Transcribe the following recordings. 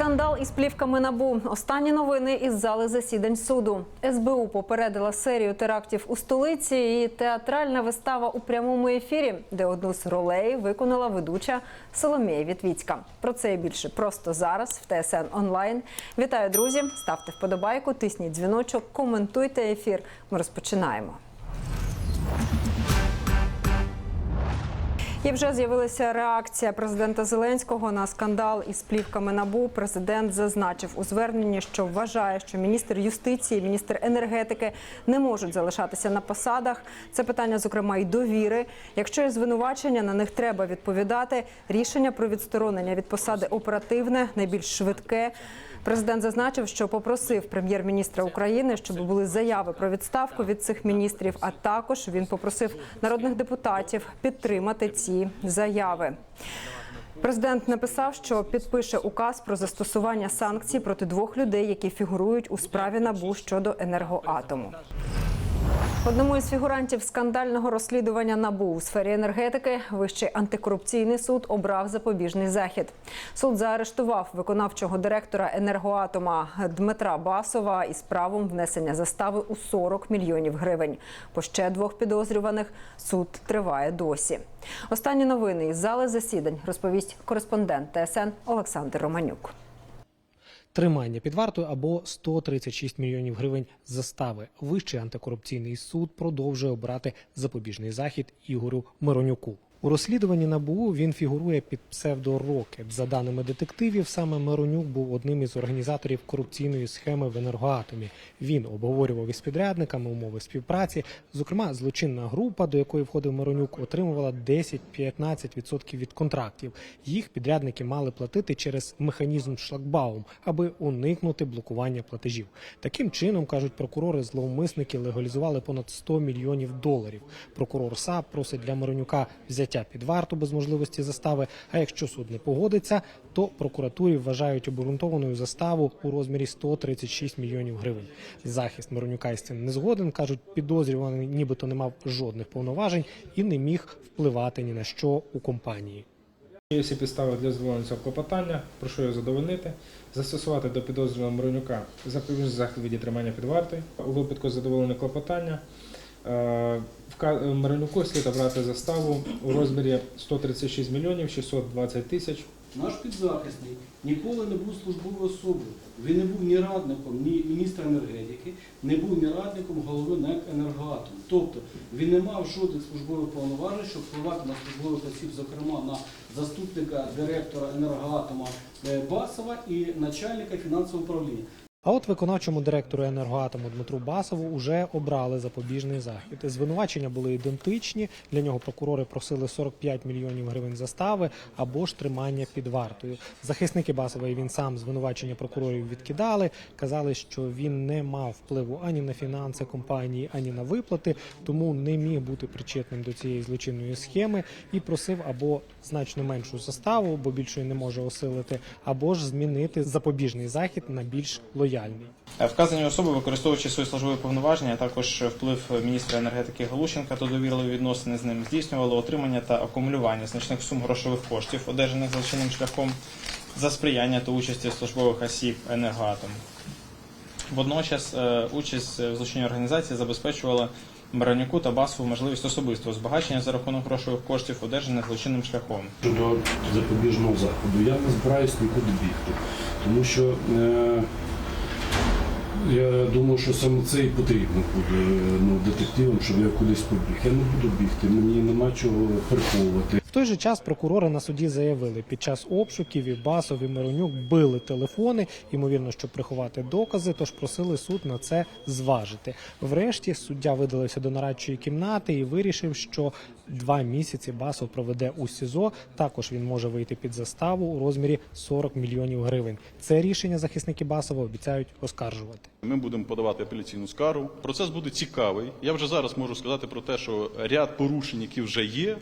Скандал із плівками набу. Останні новини із зали засідань суду. СБУ попередила серію терактів у столиці і театральна вистава у прямому ефірі, де одну з ролей виконала ведуча Соломія Вітвіцька. Про це і більше просто зараз в ТСН онлайн. Вітаю, друзі! Ставте вподобайку, тисніть дзвіночок, коментуйте ефір. Ми розпочинаємо. І вже з'явилася реакція президента Зеленського на скандал із плівками набу. Президент зазначив у зверненні, що вважає, що міністр юстиції, міністр енергетики не можуть залишатися на посадах. Це питання, зокрема, і довіри. Якщо є звинувачення, на них треба відповідати. Рішення про відсторонення від посади оперативне, найбільш швидке. Президент зазначив, що попросив прем'єр-міністра України, щоб були заяви про відставку від цих міністрів. А також він попросив народних депутатів підтримати ці заяви. Президент написав, що підпише указ про застосування санкцій проти двох людей, які фігурують у справі набу щодо енергоатому. Одному із фігурантів скандального розслідування НАБУ у сфері енергетики Вищий антикорупційний суд обрав запобіжний захід. Суд заарештував виконавчого директора енергоатома Дмитра Басова із правом внесення застави у 40 мільйонів гривень. По ще двох підозрюваних суд триває досі. Останні новини із зали засідань розповість кореспондент ТСН Олександр Романюк. Тримання під вартою або 136 мільйонів гривень застави. Вищий антикорупційний суд продовжує обрати запобіжний захід Ігорю Миронюку. У розслідуванні НАБУ він фігурує під псевдо Рокет. За даними детективів, саме Миронюк був одним із організаторів корупційної схеми в енергоатомі. Він обговорював із підрядниками умови співпраці. Зокрема, злочинна група, до якої входив Миронюк, отримувала 10-15% від контрактів. Їх підрядники мали платити через механізм шлагбаум, аби уникнути блокування платежів. Таким чином кажуть прокурори, зловмисники легалізували понад 100 мільйонів доларів. Прокурор САП просить для Миронюка взяття під варту без можливості застави. А якщо суд не погодиться, то прокуратурі вважають обґрунтованою заставу у розмірі 136 мільйонів гривень. Захист Миронюка із не згоден. кажуть, підозрюваний нібито не мав жодних повноважень і не міг впливати ні на що у компанії. Є всі підстави для задоволення цього клопотання, прошу його задовольнити, застосувати до підозрюваного Миронюка запобіжний захід від тримання під вартою. У випадку задоволення клопотання е, слід обрати заставу у розмірі 136 мільйонів 620 тисяч. Наш підзахисний ніколи не був службовою особою. Він не був ні радником, ні міністра енергетики, не був ні радником голови НЕК «Енергоатом». Тобто він не мав жодних службових повноважень, щоб впливати на службових осіб, зокрема на заступника директора енергоатома е, Басова і начальника фінансового управління. А от виконавчому директору енергоатому Дмитру Басову уже обрали запобіжний захід. Звинувачення були ідентичні. Для нього прокурори просили 45 мільйонів гривень застави або ж тримання під вартою. Захисники Басова і він сам звинувачення прокурорів відкидали. Казали, що він не мав впливу ані на фінанси компанії, ані на виплати, тому не міг бути причетним до цієї злочинної схеми і просив або значно меншу заставу, бо більшої не може осилити, або ж змінити запобіжний захід на більш лояльний. Е, Вказані особи, використовуючи свої службові повноваження, а також вплив міністра енергетики Галущенка та довірливі відносини з ним здійснювали отримання та акумулювання значних сум грошових коштів, одержаних злочинним шляхом за сприяння та участі службових осіб енергоатому. Водночас е, участь в злочинній організації забезпечувала Баранюку та Басову можливість особистого збагачення за рахунок грошових коштів, одержаних злочинним шляхом. Щодо запобіжного заходу, я не збираюсь нікуди бігти, тому що е, я думаю, що саме це і потрібно буде ну, детективам, щоб я кудись побіг. Я не буду бігти, мені нема чого приховувати. Той же час прокурори на суді заявили, під час обшуків і Басов і Миронюк били телефони, ймовірно, щоб приховати докази, тож просили суд на це зважити. Врешті суддя видалився до нарадчої кімнати і вирішив, що два місяці Басов проведе у СІЗО. Також він може вийти під заставу у розмірі 40 мільйонів гривень. Це рішення захисники Басова обіцяють оскаржувати. Ми будемо подавати апеляційну скаргу. Процес буде цікавий. Я вже зараз можу сказати про те, що ряд порушень, які вже є,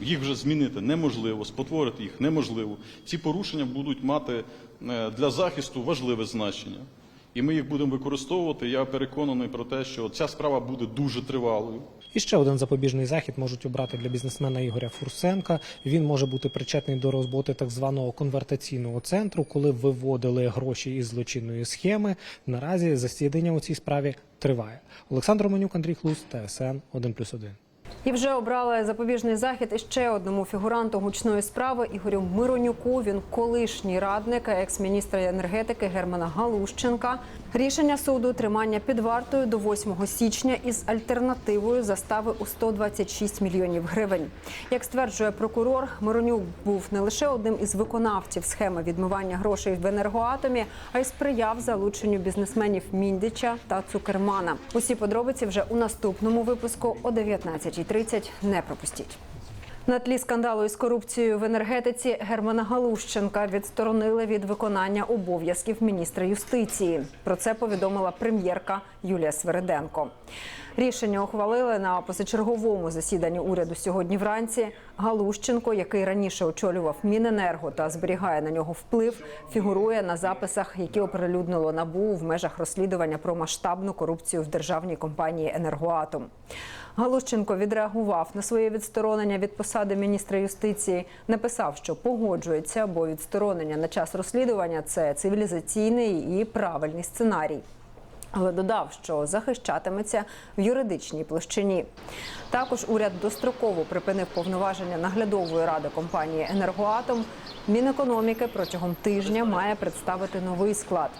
їх вже змінити неможливо, спотворити їх неможливо. Ці порушення будуть мати е, для захисту важливе значення. і ми їх будемо використовувати. Я переконаний про те, що ця справа буде дуже тривалою. І ще один запобіжний захід можуть обрати для бізнесмена Ігоря Фурсенка. Він може бути причетний до роботи так званого конвертаційного центру, коли виводили гроші із злочинної схеми. Наразі засідання у цій справі триває. Олександр Романюк, Андрій Хлус, ТСН 1+,1. І вже обрали запобіжний захід іще одному фігуранту гучної справи Ігорю Миронюку. Він колишній радник екс-міністра енергетики Германа Галущенка. Рішення суду тримання під вартою до 8 січня із альтернативою застави у 126 мільйонів гривень. Як стверджує прокурор, Миронюк був не лише одним із виконавців схеми відмивання грошей в енергоатомі, а й сприяв залученню бізнесменів Міндича та Цукермана. Усі подробиці вже у наступному випуску о 19.30. Не пропустіть. На тлі скандалу із корупцією в енергетиці Германа Галущенка відсторонили від виконання обов'язків міністра юстиції. Про це повідомила прем'єрка Юлія Свериденко. Рішення ухвалили на позачерговому засіданні уряду сьогодні вранці. Галущенко, який раніше очолював Міненерго та зберігає на нього вплив, фігурує на записах, які оприлюднило набу в межах розслідування про масштабну корупцію в державній компанії Енергоатом. Галущенко відреагував на своє відсторонення від посади міністра юстиції. Написав, що погоджується, бо відсторонення на час розслідування це цивілізаційний і правильний сценарій. Але додав, що захищатиметься в юридичній площині. Також уряд достроково припинив повноваження наглядової ради компанії Енергоатом. Мінекономіки протягом тижня має представити новий склад.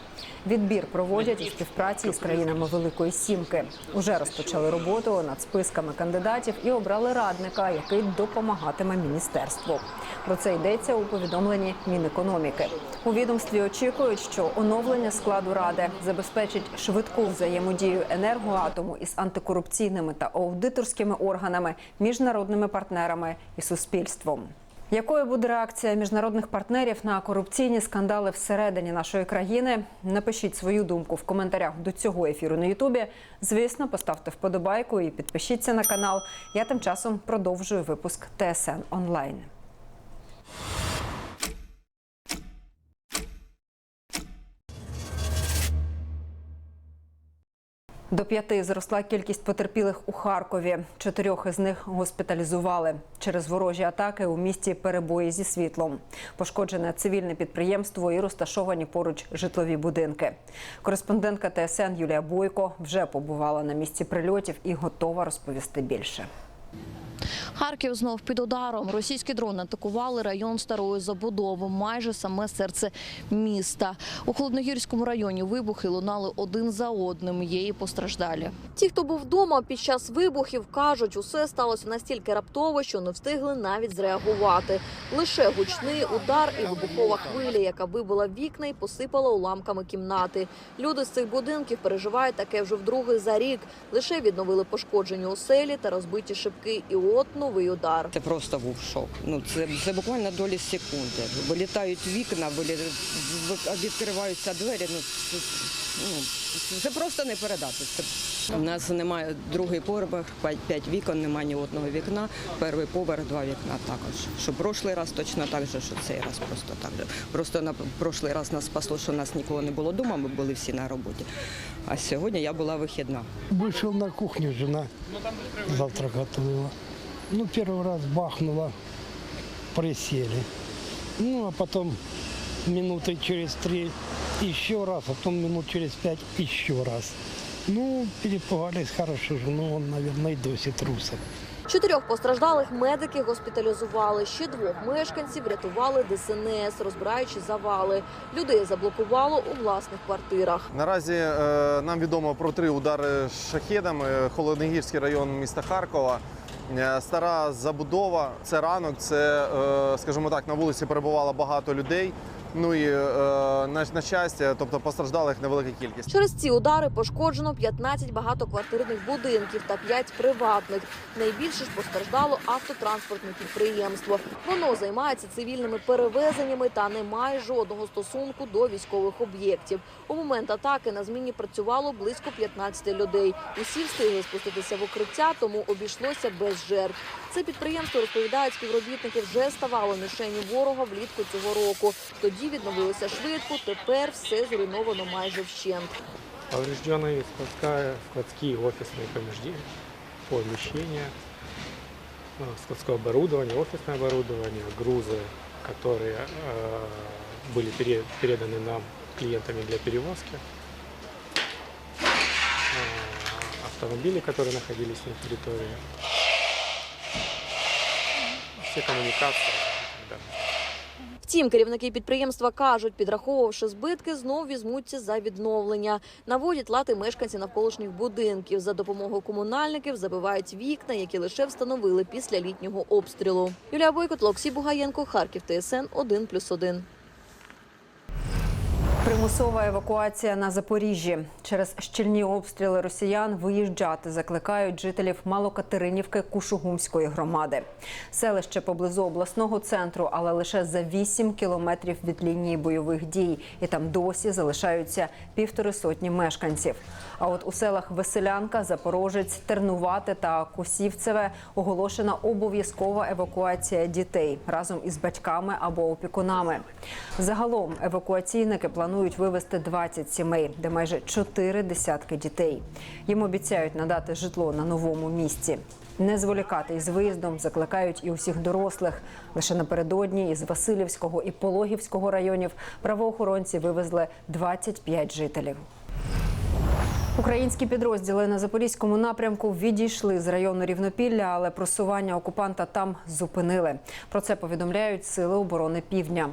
Відбір проводять у співпраці із країнами Великої Сімки. Уже розпочали роботу над списками кандидатів і обрали радника, який допомагатиме міністерству. Про це йдеться у повідомленні Мінекономіки. У відомстві очікують, що оновлення складу ради забезпечить швидку взаємодію енергоатому із антикорупційними та аудиторськими органами, міжнародними партнерами і суспільством. Якою буде реакція міжнародних партнерів на корупційні скандали всередині нашої країни? Напишіть свою думку в коментарях до цього ефіру на Ютубі. Звісно, поставте вподобайку і підпишіться на канал. Я тим часом продовжую випуск ТСН онлайн. До п'яти зросла кількість потерпілих у Харкові. Чотирьох із них госпіталізували через ворожі атаки у місті перебої зі світлом. Пошкоджене цивільне підприємство і розташовані поруч житлові будинки. Кореспондентка ТСН Юлія Бойко вже побувала на місці прильотів і готова розповісти більше. Харків знов під ударом. Російські дрони атакували район старої забудови, майже саме серце міста. У холодногірському районі вибухи лунали один за одним. Є і постраждалі. Ті, хто був вдома під час вибухів, кажуть, усе сталося настільки раптово, що не встигли навіть зреагувати. Лише гучний удар і вибухова хвиля, яка вибила вікна і посипала уламками кімнати. Люди з цих будинків переживають таке вже вдруге за рік. Лише відновили пошкоджені оселі та розбиті шибки. І от новий удар. Це просто був шок. Ну це, це буквально долі секунди. Вилітають вікна, вилі... відкриваються двері. Ну це, ну це просто не передати. Це у нас немає другий поверх, п'ять- п'ять вікон, немає ні одного вікна. Перший поверх, два вікна також. Що прошлий раз точно так же, що цей раз просто так же. Просто на прошлий раз нас спасло, що нас нікого не було вдома, ми були всі на роботі. А сьогодні я була вихідна. Вышел на кухню, жена завтрак готовила. Ну, первый раз бахнула, присели. Ну, а потом минуты через три еще раз, а потом минут через пять еще раз. Ну, перепугались хорошо, жену он, наверное, и досі трусов. Чотирьох постраждалих медики госпіталізували. Ще двох мешканців врятували ДСНС, розбираючи завали. Людей заблокувало у власних квартирах. Наразі е, нам відомо про три удари шахедами. Холодногірський район міста Харкова. Е, Стара забудова, це ранок, це, е, скажімо так, на вулиці перебувало багато людей. Ну і е, на, на щастя, тобто постраждалих невелика кількість. Через ці удари пошкоджено 15 багатоквартирних будинків та 5 приватних. Найбільше ж постраждало автотранспортне підприємство. Воно займається цивільними перевезеннями та не має жодного стосунку до військових об'єктів. У момент атаки на зміні працювало близько 15 людей. Усі встигли спуститися в укриття, тому обійшлося без жертв. Це підприємство розповідають співробітники вже ставало мішенню ворога влітку цього року. Тоді відновилося швидко. Тепер все зруйновано майже вщент. Поврежденные складская, складские и офисные помещения, помещения, э, складское оборудование, офисное оборудование, грузы, которые э, были пере- переданы нам клиентами для перевозки, э, автомобили, которые находились на территории, все коммуникации и так далее. Втім, керівники підприємства кажуть, підраховувавши збитки, знов візьмуться за відновлення. Наводять лати мешканці навколишніх будинків. За допомогою комунальників забивають вікна, які лише встановили після літнього обстрілу. Юлія Бойко, Локсі Бугаєнко, Харків, ТСН 1+,1. Примусова евакуація на Запоріжжі через щільні обстріли росіян виїжджати закликають жителів Малокатеринівки Кушугумської громади. Селище поблизу обласного центру, але лише за 8 кілометрів від лінії бойових дій, і там досі залишаються півтори сотні мешканців. А от у селах Веселянка, Запорожець, Тернувате та Косівцеве оголошена обов'язкова евакуація дітей разом із батьками або опікунами. Загалом евакуаційники планують вивезти 20 сімей, де майже 4 десятки дітей. Їм обіцяють надати житло на новому місці. Не зволікати із виїздом закликають і усіх дорослих. Лише напередодні із Васильівського і Пологівського районів правоохоронці вивезли 25 жителів. Українські підрозділи на запорізькому напрямку відійшли з району Рівнопілля, але просування окупанта там зупинили. Про це повідомляють сили оборони Півдня.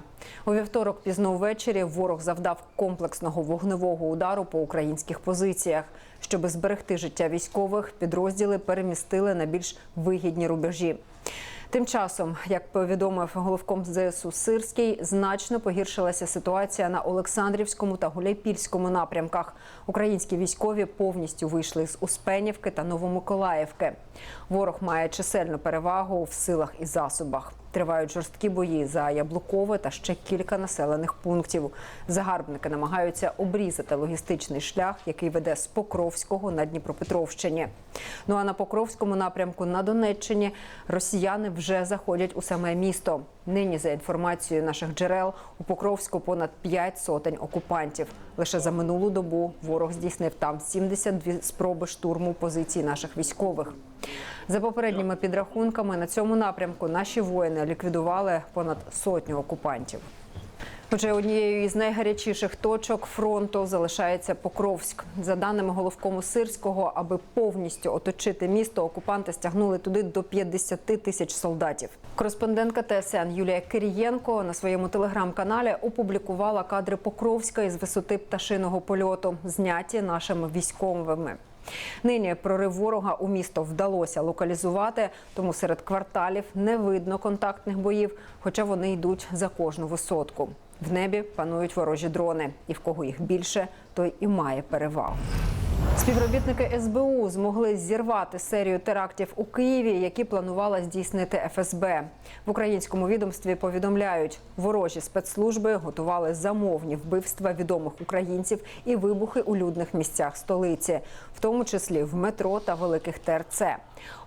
У вівторок пізно ввечері ворог завдав комплексного вогневого удару по українських позиціях. Щоби зберегти життя військових, підрозділи перемістили на більш вигідні рубежі. Тим часом, як повідомив головком ЗСУ Сирський, значно погіршилася ситуація на Олександрівському та Гуляйпільському напрямках. Українські військові повністю вийшли з Успенівки та Новомиколаївки. Ворог має чисельну перевагу в силах і засобах. Тривають жорсткі бої за Яблукове та ще кілька населених пунктів. Загарбники намагаються обрізати логістичний шлях, який веде з Покровського на Дніпропетровщині. Ну а на Покровському напрямку на Донеччині росіяни вже заходять у саме місто. Нині, за інформацією наших джерел, у Покровську понад 5 сотень окупантів. Лише за минулу добу ворог здійснив там 72 спроби штурму позицій наших військових. За попередніми підрахунками на цьому напрямку наші воїни ліквідували понад сотню окупантів. Отже, однією із найгарячіших точок фронту залишається Покровськ. За даними головкому Сирського, аби повністю оточити місто, окупанти стягнули туди до 50 тисяч солдатів. Кореспондентка ТСН Юлія Кирієнко на своєму телеграм-каналі опублікувала кадри Покровська із висоти пташиного польоту, зняті нашими військовими. Нині прорив ворога у місто вдалося локалізувати, тому серед кварталів не видно контактних боїв, хоча вони йдуть за кожну висотку. В небі панують ворожі дрони, і в кого їх більше, той і має перевагу. Співробітники СБУ змогли зірвати серію терактів у Києві, які планувала здійснити ФСБ. В українському відомстві повідомляють, ворожі спецслужби готували замовні вбивства відомих українців і вибухи у людних місцях столиці, в тому числі в метро та великих ТРЦ.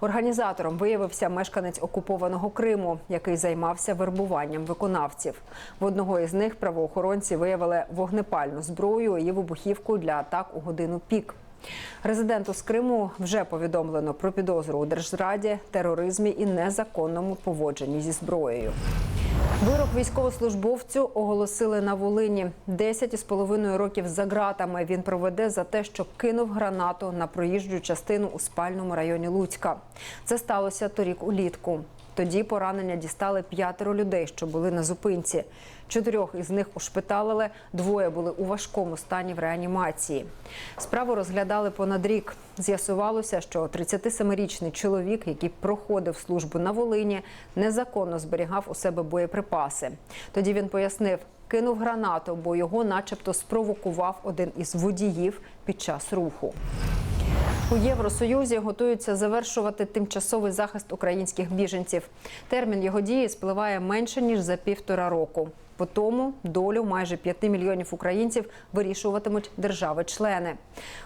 Організатором виявився мешканець окупованого Криму, який займався вербуванням виконавців. В одного із них правоохоронці виявили вогнепальну зброю і вибухівку для атак у годину пік. Резиденту з Криму вже повідомлено про підозру у держзраді, тероризмі і незаконному поводженні зі зброєю. Вирок військовослужбовцю оголосили на Волині. 10 із половиною років за ґратами він проведе за те, що кинув гранату на проїжджу частину у спальному районі Луцька. Це сталося торік улітку. Тоді поранення дістали п'ятеро людей, що були на зупинці. Чотирьох із них ушпиталили, двоє були у важкому стані в реанімації. Справу розглядали понад рік. З'ясувалося, що 37-річний чоловік, який проходив службу на Волині, незаконно зберігав у себе боєприпаси. Тоді він пояснив, кинув гранату, бо його, начебто, спровокував один із водіїв під час руху. У Євросоюзі готуються завершувати тимчасовий захист українських біженців. Термін його дії спливає менше ніж за півтора року. По тому долю майже 5 мільйонів українців вирішуватимуть держави-члени.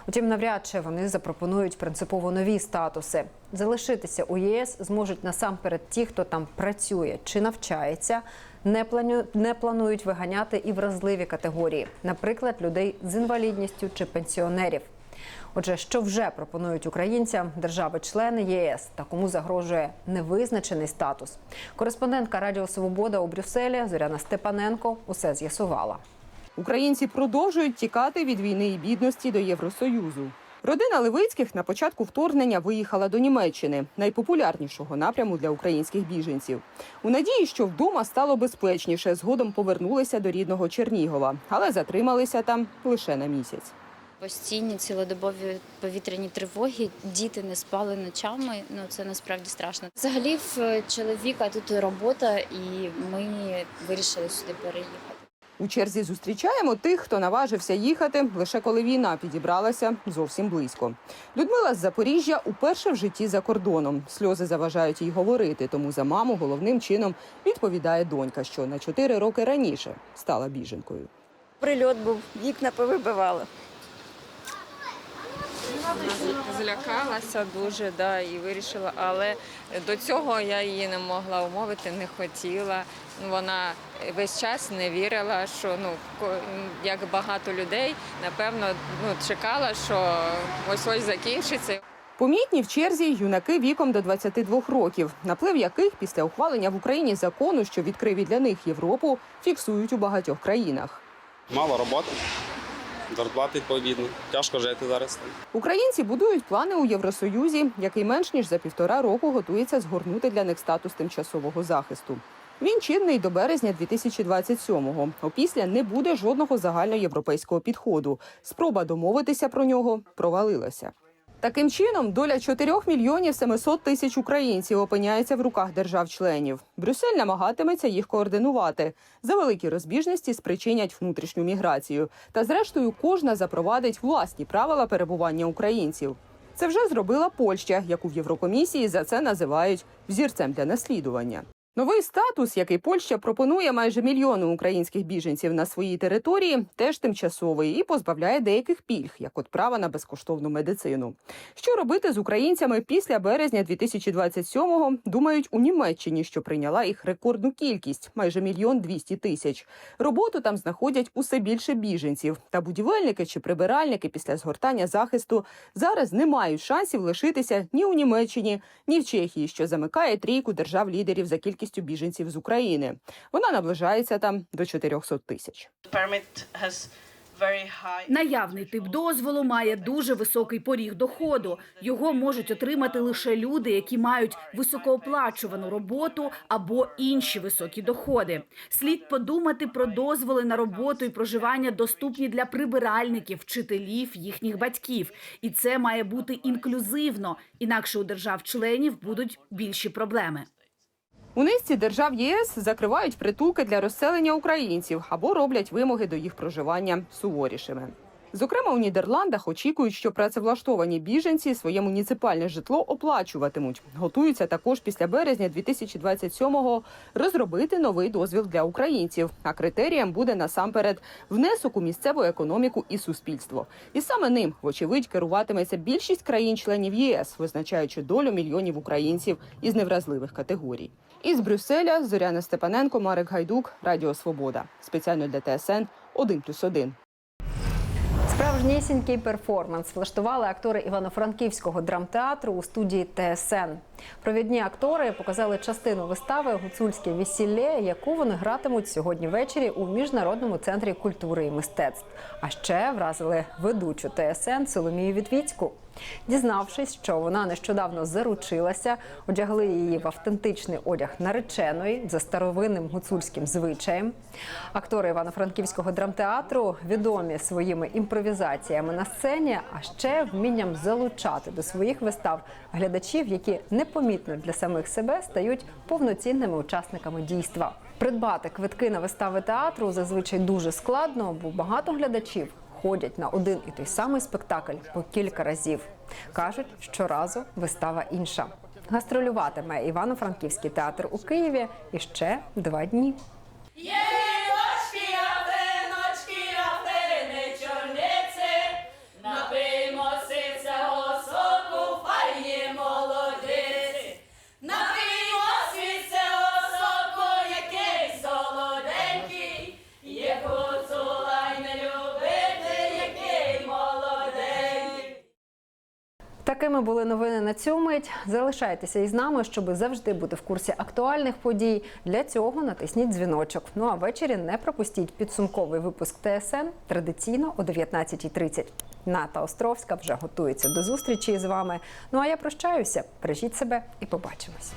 Утім, навряд чи вони запропонують принципово нові статуси. Залишитися у ЄС зможуть насамперед ті, хто там працює чи навчається. Не планю... не планують виганяти і вразливі категорії, наприклад, людей з інвалідністю чи пенсіонерів. Отже, що вже пропонують українцям держави-члени ЄС та кому загрожує невизначений статус? Кореспондентка Радіо Свобода у Брюсселі Зоряна Степаненко усе з'ясувала. Українці продовжують тікати від війни і бідності до Євросоюзу. Родина Левицьких на початку вторгнення виїхала до Німеччини, найпопулярнішого напряму для українських біженців. У надії, що вдома стало безпечніше, згодом повернулися до рідного Чернігова, але затрималися там лише на місяць. Постійні цілодобові повітряні тривоги, діти не спали ночами. Ну це насправді страшно. Взагалі, в чоловіка тут робота, і ми вирішили сюди переїхати. У черзі зустрічаємо тих, хто наважився їхати лише коли війна підібралася зовсім близько. Людмила з Запоріжжя уперше в житті за кордоном. Сльози заважають їй говорити, тому за маму головним чином відповідає донька, що на чотири роки раніше стала біженкою. Прильот був, вікна повибивали. Злякалася дуже, да, і вирішила, але до цього я її не могла умовити, не хотіла. Вона весь час не вірила, що ну ко- як багато людей, напевно, ну чекала, що ось ось закінчиться. Помітні в черзі юнаки віком до 22 років, наплив яких після ухвалення в Україні закону, що відкрив і для них Європу, фіксують у багатьох країнах. Мало роботи, зарплати відповідно. Тяжко жити зараз. Українці будують плани у Євросоюзі, який менш ніж за півтора року готується згорнути для них статус тимчасового захисту. Він чинний до березня 2027-го. Опісля не буде жодного загальноєвропейського підходу. Спроба домовитися про нього провалилася. Таким чином, доля 4 мільйонів 700 тисяч українців опиняється в руках держав-членів. Брюссель намагатиметься їх координувати. За великі розбіжності спричинять внутрішню міграцію. Та зрештою кожна запровадить власні правила перебування українців. Це вже зробила Польща, яку в Єврокомісії за це називають взірцем для наслідування. Новий статус, який Польща пропонує майже мільйону українських біженців на своїй території, теж тимчасовий і позбавляє деяких пільг, як от права на безкоштовну медицину. Що робити з українцями після березня 2027-го, думають у Німеччині, що прийняла їх рекордну кількість майже мільйон двісті тисяч. Роботу там знаходять усе більше біженців. Та будівельники чи прибиральники після згортання захисту зараз не мають шансів лишитися ні у Німеччині, ні в Чехії, що замикає трійку держав-лідерів за кількістю біженців з України. Вона наближається там до 400 тисяч. Наявний тип дозволу має дуже високий поріг доходу. Його можуть отримати лише люди, які мають високооплачувану роботу або інші високі доходи. Слід подумати про дозволи на роботу і проживання доступні для прибиральників, вчителів, їхніх батьків. І це має бути інклюзивно, інакше у держав-членів будуть більші проблеми. У низці держав ЄС закривають притулки для розселення українців або роблять вимоги до їх проживання суворішими. Зокрема, у Нідерландах очікують, що працевлаштовані біженці своє муніципальне житло оплачуватимуть. Готуються також після березня 2027-го розробити новий дозвіл для українців. А критерієм буде насамперед внесок у місцеву економіку і суспільство. І саме ним, вочевидь, керуватиметься більшість країн-членів єС, визначаючи долю мільйонів українців із невразливих категорій. Із Брюсселя Зоряна Степаненко, Марик Гайдук, Радіо Свобода. Спеціально для ТСН 1+,1. Справжнісінький перформанс влаштували актори Івано-Франківського драмтеатру у студії ТСН. Провідні актори показали частину вистави Гуцульське весілля, яку вони гратимуть сьогодні ввечері у міжнародному центрі культури і мистецтв. А ще вразили ведучу ТСН Соломію Вітвіцьку. Дізнавшись, що вона нещодавно заручилася, одягли її в автентичний одяг нареченої за старовинним гуцульським звичаєм. Актори Івано-Франківського драмтеатру відомі своїми імпровізаціями на сцені, а ще вмінням залучати до своїх вистав глядачів, які непомітно для самих себе стають повноцінними учасниками дійства. Придбати квитки на вистави театру зазвичай дуже складно, бо багато глядачів ходять на один і той самий спектакль по кілька разів. Кажуть, щоразу вистава інша. Гастролюватиме Івано-Франківський театр у Києві іще два дні. Єго! Такими були новини на цю мить. Залишайтеся із нами, щоб завжди бути в курсі актуальних подій. Для цього натисніть дзвіночок. Ну а ввечері не пропустіть підсумковий випуск ТСН традиційно о 19.30. Ната Островська вже готується до зустрічі з вами. Ну а я прощаюся. Бережіть себе і побачимось.